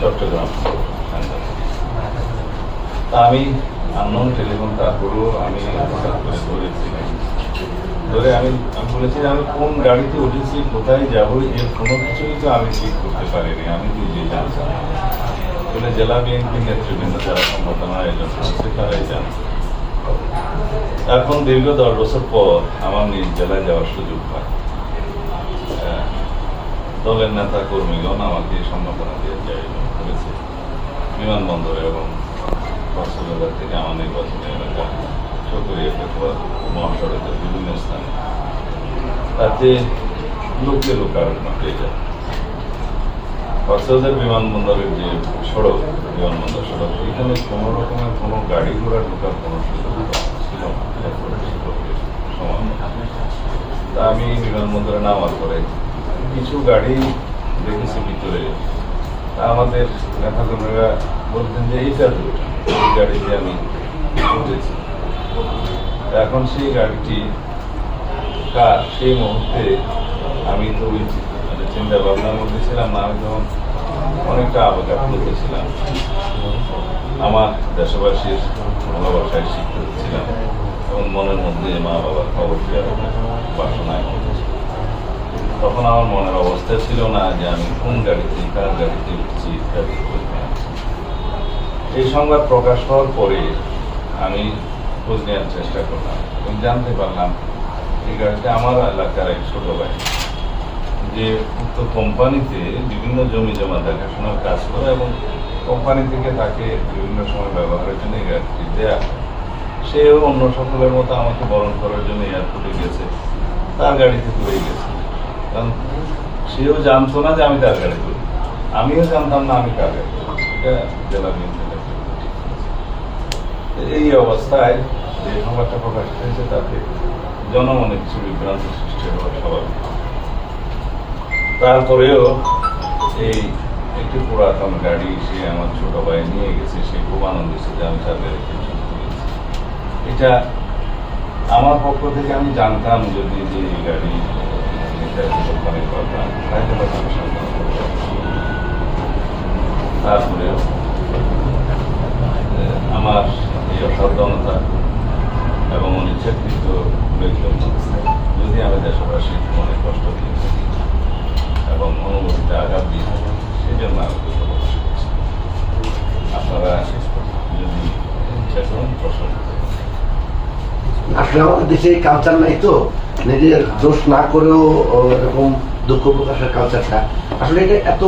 চট্টগ্রাম। তা আমি unknown telephone তারপরেও আমি হঠাৎ করে ধরেছি ধরে আমি আমি বলেছি আমি কোন গাড়িতে উঠেছি, কোথায় যাব, এর কোনো কিছুই তো আমি ঠিক করতে পারিনি। আমি নিজে জানতাম। বলে জেলা বিএনপি নেতৃবৃন্দ যারা সংগঠন আয়োজন করছে তারাই জানে এখন দীর্ঘ দশ বছর পর আমার নিজ জেলায় যাওয়ার সুযোগ পায়। দলের নেতা কর্মীগণ আমাকে সম্মাননা দিয়ে করেছে। বিমানবন্দরে এবং কক্সবাজার থেকে আমার নির্বাচনী এলাকা চকরিয়া পেটুয়া মহাসড়কের বিভিন্ন স্থানে। তাতে লোকে লোকারণ্য পেয়ে যায়। কক্সবাজার বিমানবন্দরের যে সড়ক, বিমানবন্দর সড়ক, এখানে কোনো রকমের কোনো গাড়ি ঘোড়া ঢোকার কোনো সুযোগ ছিল না। আমি বিমানবন্দরে নামার পরে কিছু গাড়ি দেখেছি ভিতরে। আমাদের নেতাকর্মীরা বলতেন যে এইটা এই গাড়িতে আমি এখন সেই গাড়িটি কার? সেই মুহূর্তে আমি তো ওই মানে চিন্তা ভাবনার মধ্যে ছিলাম না, আমি তখন অনেকটা আবেগাপ্লুত ছিলাম। আমার দেশবাসীর ভালোবাসায় শিক্ষিত ছিলাম এবং মনের মধ্যে মা বাবার খবর বাসনায় তখন আমার মনের অবস্থা ছিল না যে আমি কোন গাড়িতে, কার গাড়িতে উঠছি ইত্যাদি। এই সংবাদ প্রকাশ হওয়ার পরে আমি খোঁজ নেওয়ার চেষ্টা করলাম এবং জানতে পারলাম এই গাড়িটা আমার এলাকার এক ছোট ভাই, যে উক্ত কোম্পানিতে বিভিন্ন জমি জমা দেখাশোনার কাজ করে এবং কোম্পানি থেকে তাকে বিভিন্ন সময় ব্যবহারের জন্য এই গাড়িটি দেয়া। সেও অন্য সকলের মতো আমাকে বরণ করার জন্য এয়ারপোর্টে গেছে, তার গাড়িতে করেই গেছে কারণ সেও জানতো না যে আমি তার গাড়ি করি। আমিও জানতাম না আমি কার। গাড়ি এই অবস্থায় যে সংবাদটা প্রকাশিত হয়েছে, তাতে জনমনে কিছু বিভ্রান্ত সৃষ্টি হওয়া স্বাভাবিক। তারপরেও এই একটি পুরাতন গাড়ি সে আমার ছোট ভাই নিয়ে গেছে, সে খুব আনন্দিত যে আমি তার গাড়ি এটা আমার পক্ষ থেকে আমি জানতাম যদি যে এই গাড়ি তারপরেও আমার এই অসাবধানতা এবং অনিচ্ছাকৃত জন্য যদি আমি দেশবাসীর মনে কষ্ট দিয়ে থাকি এবং অনুভূতিতে আঘাত দিয়ে থাকি সেজন্য আমি দুঃখ প্রকাশ করছি আপনারা যদি ইচ্ছা করেন প্রশ্ন। আসলে আমাদের দেশে কালচার নাই তো নিজের দোষ না করেও এরকম দুঃখ প্রকাশের কালচারটা আসলে এটা এত